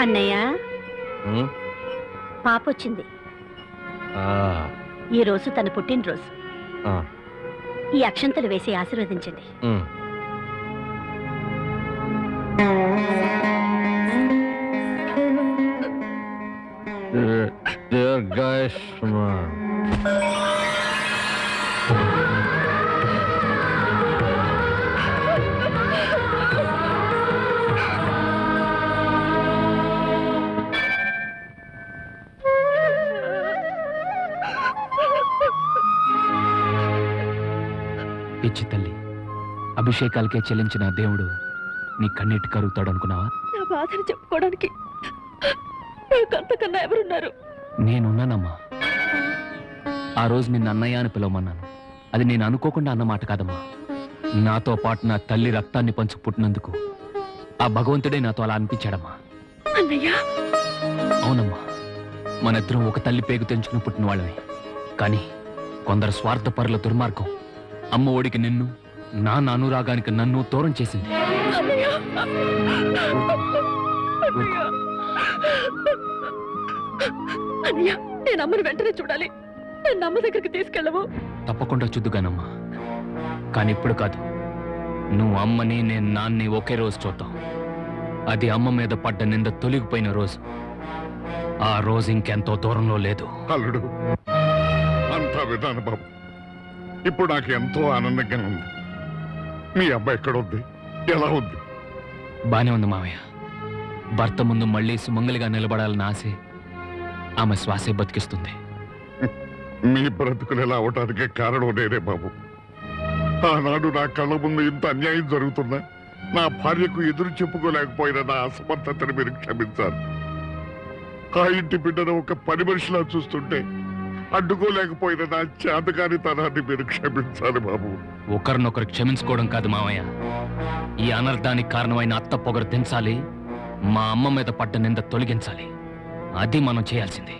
అన్నయ్య. పాప వచ్చింది ఆ, ఈ రోజు తన పుట్టినరోజు. ఆ, ఈ అక్షంతలు వేసి ఆశీర్వదించండి. dear guys, man. పిచ్చి తల్లి అభిషేకాలకే చెల్లించిన దేవుడు నీ కన్నీటి కరుగుతాడు అనుకున్నావా నా బాధను చెప్పుకోవడానికి నాకంతకన్నా ఎవరున్నారు? నేనున్నానమ్మా. ఆ రోజు నిన్ను అన్నయ్య అని పిలవమన్నాను. అది నేను అనుకోకుండా అన్నమాట కాదమ్మా. నాతో పాటు నా తల్లి రక్తాన్ని పంచు పుట్టినందుకు ఆ భగవంతుడే నాతో అలా అనిపించాడమ్మా. అన్నయ్య! అవునమ్మా. మనిద్దరం ఒక తల్లి పేగు తెంచుకుని పుట్టిన వాళ్ళమే కానీ కొందరు స్వార్థపరుల దుర్మార్గం అమ్మ ఒడికి నిన్ను నాన్న అనురాగానికి నన్ను దూరం చేసింది. అన్నయ్య. నేను అమ్మని వెంటనే చూడాలి. నన్ను అమ్మ దగ్గరికి తీసుకెళ్ళవు. తప్పకుండా చూద్దుగానమ్మా. కానీ ఇప్పుడు కాదు. నువ్వు అమ్మని నేను నాన్ని ఒకే రోజు చూద్దాం. అది అమ్మ మీద పడ్డ నింద తొలగిపోయిన రోజు. ఆ రోజు ఇంకెంతో దూరంలో లేదు. అల్లుడు అంతా విధాన బాబు. ఇప్పుడు నాకు ఎంతో ఆనందంగా ఉంది. మీ అబ్బాయి ఎక్కడ ఉంది ఎలా ఉంది? బానే ఉంది మావయ్య. భర్త ముందు మళ్ళీ సుమంగలిగా నిలబడాలని ఆశే ఆమె శ్వాసే బతికిస్తుంది. మీ బ్రతుకులు ఎలా అవటానికే కారణం నేనే బాబు. ఆనాడు నా కళ్ళ ముందు ఇంత అన్యాయం జరుగుతున్నా నా భార్యకు ఎదురు చెప్పుకోలేకపోయిన నా అసమర్థతను మీరు క్షమించాలి. ఆ ఇంటి బిడ్డను ఒక పని మనిషిలా చూస్తుంటే అడ్డుకోలేకపోయిన నా చేతకాని తనాన్ని మీరు క్షమించాలి బాబు. ఒకరినొకరు క్షమించుకోవడం కాదు మావయ్య. ఈ అనర్థానికి కారణమైన అత్త పొగరు దించాలి మా అమ్మ మీద పడ్డ నింద తొలగించాలి. అది మనం చేయాల్సింది.